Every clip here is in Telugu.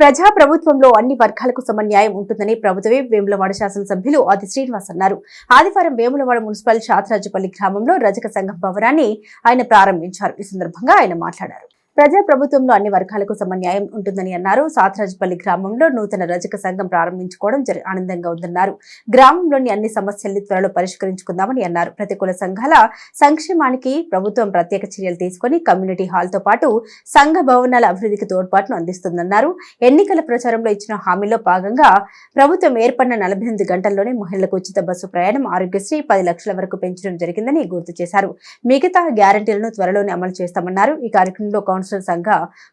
ప్రజా ప్రభుత్వంలో అన్ని వర్గాలకు సమన్యాయం ఉంటుందని ప్రభుత్వమే వేములవాడ శాసనసభ్యులు ఆది శ్రీనివాస్ అన్నారు. ఆదివారం వేములవాడ మున్సిపల్ షాతరాజుపల్లి గ్రామంలో రజక సంఘం భవనాన్ని ఆయన ప్రారంభించారు. ఈ సందర్భంగా ఆయన మాట్లాడారు. ప్రజా ప్రభుత్వంలో అన్ని వర్గాలకు సమన్యాయం ఉంటుందని అన్నారు. సాతరాజుపల్లి గ్రామంలో నూతన రజక సంఘం ప్రారంభించుకోవడం ఆనందంగా ఉందన్నారు. గ్రామంలోని అన్ని సమస్యల్ని త్వరలో పరిష్కరించుకుందామని అన్నారు. ప్రతికూల సంఘాల సంక్షేమానికి ప్రభుత్వం ప్రత్యేక చర్యలు తీసుకుని కమ్యూనిటీ హాల్తో పాటు సంఘ భవనాల అభివృద్ధికి తోడ్పాటును అందిస్తుందన్నారు. ఎన్నికల ప్రచారంలో ఇచ్చిన హామీలో భాగంగా ప్రభుత్వం ఏర్పడిన నలభై ఎనిమిది గంటల్లోనే మహిళలకు ఉచిత బస్సు ప్రయాణం ఆరోగ్యశ్రీ పది లక్షల వరకు పెంచడం జరిగిందని గుర్తు చేశారు. మిగతా గ్యారంటీలను త్వరలోనే అమలు చేస్తామన్నారు. ఈ కార్యక్రమంలో కౌన్సిల్ కౌన్సిలర్ సంఘ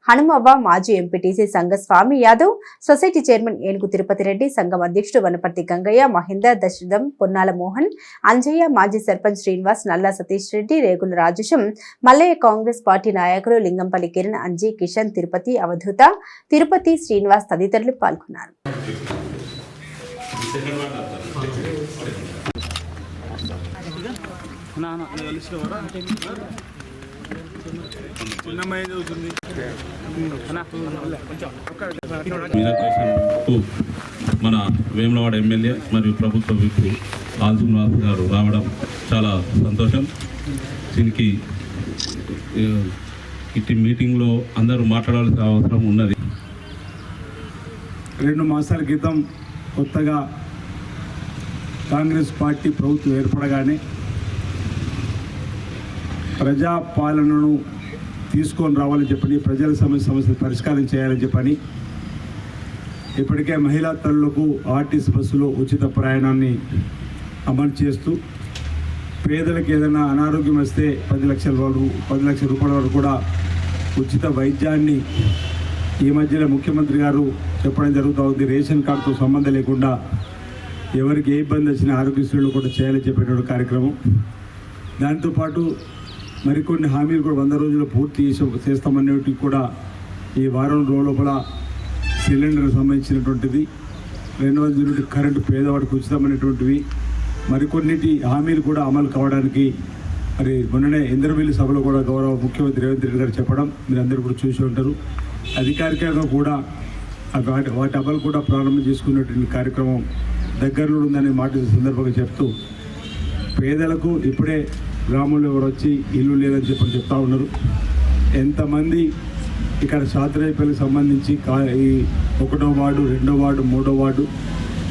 హనుమవ్వ మాజీ ఎంపీటీసీ సంఘ స్వామి యాదవ్ సొసైటీ చైర్మన్ ఏనుగు తిరుపతి రెడ్డి సంఘం అధ్యక్షుడు వనపర్తి గంగయ్య మహేందర్ దశరథం పొన్నాల మోహన్ అంజయ్య మాజీ సర్పంచ్ శ్రీనివాస్ నల్లా సతీష్ రెడ్డి రేగుల రాజేశం మల్లయ్య కాంగ్రెస్ పార్టీ నాయకులు లింగంపల్లి కిరణ్ అంజీ కిషన్ తిరుపతి అవధూత తిరుపతి శ్రీనివాస్ తదితరులు పాల్గొన్నారు. మీనాక్షి మన వేములవాడ ఎమ్మెల్యే మరియు ప్రభుత్వ విప్పు ఆల్ శ్రీనివాస్ గారు రావడం చాలా సంతోషం. దీనికి ఇట్టి మీటింగ్లో అందరూ మాట్లాడాల్సిన అవసరం ఉన్నది. రెండు మాసాల క్రితం కొత్తగా కాంగ్రెస్ పార్టీ ప్రభుత్వం ఏర్పడగానే ప్రజాపాలనను తీసుకొని రావాలని చెప్పని ప్రజల సమస్య సమస్యలు పరిష్కారం చేయాలని చెప్పని ఇప్పటికే మహిళా తల్లులకు ఆర్టీసీ బస్సులో ఉచిత ప్రయాణాన్ని అమలు చేస్తూ పేదలకు ఏదైనా అనారోగ్యం వస్తే పది లక్షల వరకు పది లక్షల రూపాయల వరకు కూడా ఉచిత వైద్యాన్ని ఈ మధ్యలో ముఖ్యమంత్రి గారు చెప్పడం జరుగుతూ ఉంది. రేషన్ కార్డుతో సంబంధం లేకుండా ఎవరికి ఏ ఇబ్బంది వచ్చినా ఆరోగ్యశ్రీలు కూడా చేయాలని చెప్పేటువంటి కార్యక్రమం. దాంతోపాటు మరికొన్ని హామీలు కూడా వంద రోజుల్లో పూర్తి చేస్తామనేటివి కూడా ఈ వారం రోజుల లోపల సిలిండర్ సంబంధించినటువంటిది రెండు వందల యూనిట్ కరెంటు పేదవాడికి ఉచితమైనటువంటివి మరికొన్నిటి హామీలు కూడా అమలు కావడానికి మరి మొన్ననే ఇంద్రవెల్లి సభలో కూడా గౌరవ ముఖ్యమంత్రి రేవంత్ రెడ్డి గారు చెప్పడం మీరు అందరూ కూడా చూసి ఉంటారు. అధికారికంగా కూడా వాటి వాటి అమలు కూడా ప్రారంభం చేసుకున్నటువంటి కార్యక్రమం దగ్గరలో ఉందనే మాట సందర్భంగా చెప్తూ పేదలకు ఇప్పుడే గ్రామంలో ఎవరు వచ్చి ఇల్లు లేదని చెప్పని చెప్తా ఉన్నారు. ఎంతమంది ఇక్కడ శాతరాయపల్లికి సంబంధించి కా ఈ ఒకటో వార్డు రెండో వార్డు మూడో వార్డు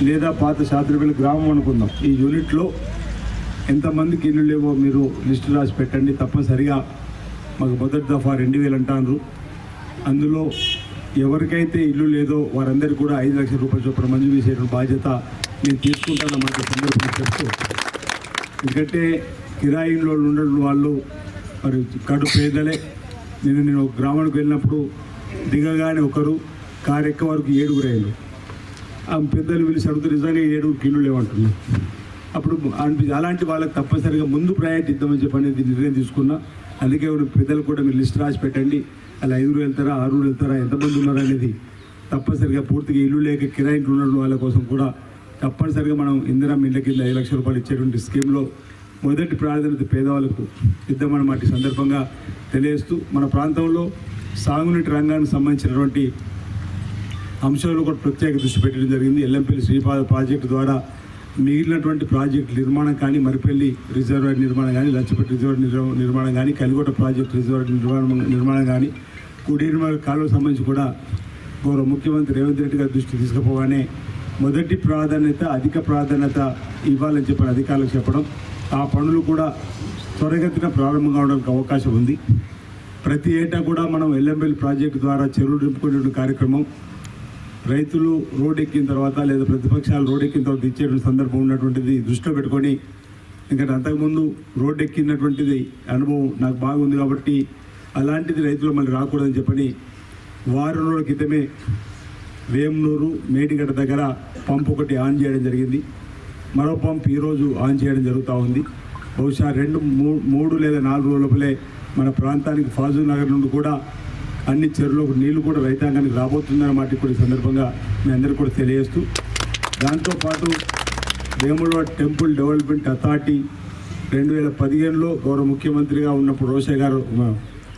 లేదా పాత శాతరాయపల్లి గ్రామం అనుకుందాం. ఈ యూనిట్లో ఎంతమందికి ఇల్లు లేవో మీరు లిస్టు రాసి పెట్టండి. తప్పనిసరిగా మాకు మొదటి దఫా రెండు వేలు అంటారు అందులో ఎవరికైతే ఇల్లు లేదో వారందరికీ కూడా ఐదు లక్షల రూపాయల చొప్పున మంజూరు చేసేటువంటి బాధ్యత నేను తీసుకుంటానన్నమాట సందర్భంగా చెప్తూ ఎందుకంటే కిరాయిలో ఉండడం వాళ్ళు మరి కడు పేదలే. నేను నేను ఒక గ్రామానికి వెళ్ళినప్పుడు దిగగానే ఒకరు కారు ఎక్క వరకు ఏడుగురు అయ్యారు ఆ పెద్దలు పిలిచి అడుగుతూ నిజంగా ఏడుగురు కిలో లేవంటున్నారు. అప్పుడు అనిపించి అలాంటి వాళ్ళకి తప్పనిసరిగా ముందు ప్రయారిటీ ఇద్దామని చెప్పి అనేది నిర్ణయం తీసుకున్నా. అందుకే పెద్దలు కూడా మీరు లిస్ట్ రాసి పెట్టండి. అలా ఐదుగురు వెళ్తారా ఆరుగురు వెళ్తారా ఎంతమంది ఉన్నారనేది తప్పనిసరిగా పూర్తిగా ఇల్లు లేక కిరాయింట్లు ఉండడం వాళ్ళ కోసం కూడా తప్పనిసరిగా మనం ఇందిరా ఇళ్ళ కింద ఐదు లక్షల రూపాయలు ఇచ్చేటువంటి స్కీమ్లో మొదటి ప్రాధాన్యత పేదవాళ్ళకు ఇద్దామన్నమాట ఈ సందర్భంగా తెలియజేస్తూ మన ప్రాంతంలో సాగునీటి రంగానికి సంబంధించినటువంటి అంశాలు కూడా ప్రత్యేక దృష్టి పెట్టడం జరిగింది. ఎల్లంపల్లి శ్రీపాద ప్రాజెక్టు ద్వారా మిగిలినటువంటి ప్రాజెక్టు నిర్మాణం కానీ మరిపల్లి రిజర్వాయర్ నిర్మాణం కానీ లచ్చపేట రిజర్వాయర్ నిర్మాణం కానీ కలిగొట ప్రాజెక్టు రిజర్వాయర్ నిర్మాణం నిర్మాణం కానీ కుడిర్మాల కాలువ సంబంధించి కూడా గౌరవ ముఖ్యమంత్రి రేవంత్ రెడ్డి గారి దృష్టి తీసుకుపోగానే మొదటి ప్రాధాన్యత అధిక ప్రాధాన్యత ఇవ్వాలని చెప్పిన అధికారులకు చెప్పడం ఆ పనులు కూడా త్వరగతిన ప్రారంభం కావడానికి అవకాశం ఉంది. ప్రతి ఏటా కూడా మనం ఎల్ఎంఎల్ ప్రాజెక్టు ద్వారా చెరువులు నింపుకునే కార్యక్రమం రైతులు రోడ్ ఎక్కిన తర్వాత లేదా ప్రతిపక్షాలు రోడ్ ఎక్కిన తర్వాత ఇచ్చేటువంటి సందర్భం ఉన్నటువంటిది దృష్టిలో పెట్టుకొని ఎందుకంటే అంతకుముందు రోడ్ ఎక్కినటువంటిది అనుభవం నాకు బాగుంది కాబట్టి అలాంటిది రైతులు మళ్ళీ రాకూడదని చెప్పని వారం రోజుల క్రితమే వేమనూరు మేడిగడ్డ దగ్గర పంప్ ఒకటి ఆన్ చేయడం జరిగింది. మరో పంప్ ఈరోజు ఆన్ చేయడం జరుగుతూ ఉంది. బహుశా రెండు మూడు లేదా నాలుగు రోజుల లోపలే మన ప్రాంతానికి ఫాజు నగర్ నుండి కూడా అన్ని చెరువులకు నీళ్ళు కూడా రైతాంగానికి రాబోతుందన్న మాట కూడా సందర్భంగా మీ అందరికీ కూడా తెలియజేస్తూ దాంతోపాటు వేములవాడ టెంపుల్ డెవలప్మెంట్ అథారిటీ రెండు వేల పదిహేనులో గౌరవ ముఖ్యమంత్రిగా ఉన్నప్పుడు రోషే గారు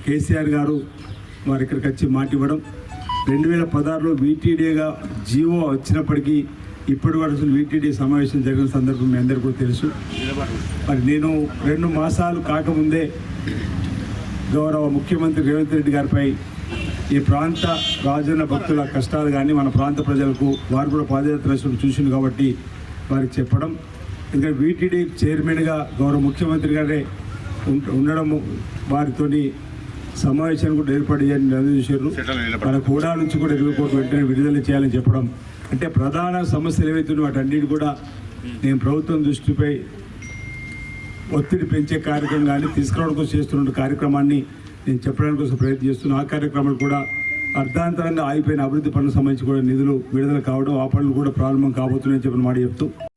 కేసీఆర్ గారు వారి ఇక్కడికి వచ్చి మాట ఇవ్వడం రెండు వేల పదహారులో వీటీడీగా జీవో వచ్చినప్పటికీ ఇప్పటి వరకు వీటీడీ సమావేశం జరిగిన సందర్భం మీ అందరికీ కూడా తెలుసు. మరి నేను రెండు మాసాలు కాకముందే గౌరవ ముఖ్యమంత్రి రేవంత్ రెడ్డి గారిపై ఈ ప్రాంత రాజన్న భక్తుల కష్టాలు కానీ మన ప్రాంత ప్రజలకు వారు కూడా పాదయాత్ర చూసింది కాబట్టి వారికి చెప్పడం. ఇంకా వీటీడీ చైర్మన్గా గౌరవ ముఖ్యమంత్రి గారే ఉండడం వారితోని సమావేశాన్ని కూడా ఏర్పాటు చేయాలని నిర్ణయించారు మన కూడా నుంచి కూడా ఇరవై కోట్లు వెంటనే విడుదల చేయాలని చెప్పడం అంటే ప్రధాన సమస్యలు ఏవైతే వాటన్నిటి కూడా నేను ప్రభుత్వం దృష్టిపై ఒత్తిడి పెంచే కార్యక్రమం కానీ తీసుకురావడం కోసం చేస్తున్న కార్యక్రమాన్ని నేను చెప్పడానికి కోసం ప్రయత్నం ఆ కార్యక్రమాలు కూడా అర్ధాంతరంగా ఆగిపోయిన అభివృద్ధి పనులకు సంబంధించి కూడా నిధులు విడుదల కావడం ఆ పనులు కూడా ప్రారంభం కాబోతున్నాయని చెప్పిన మాట చెప్తూ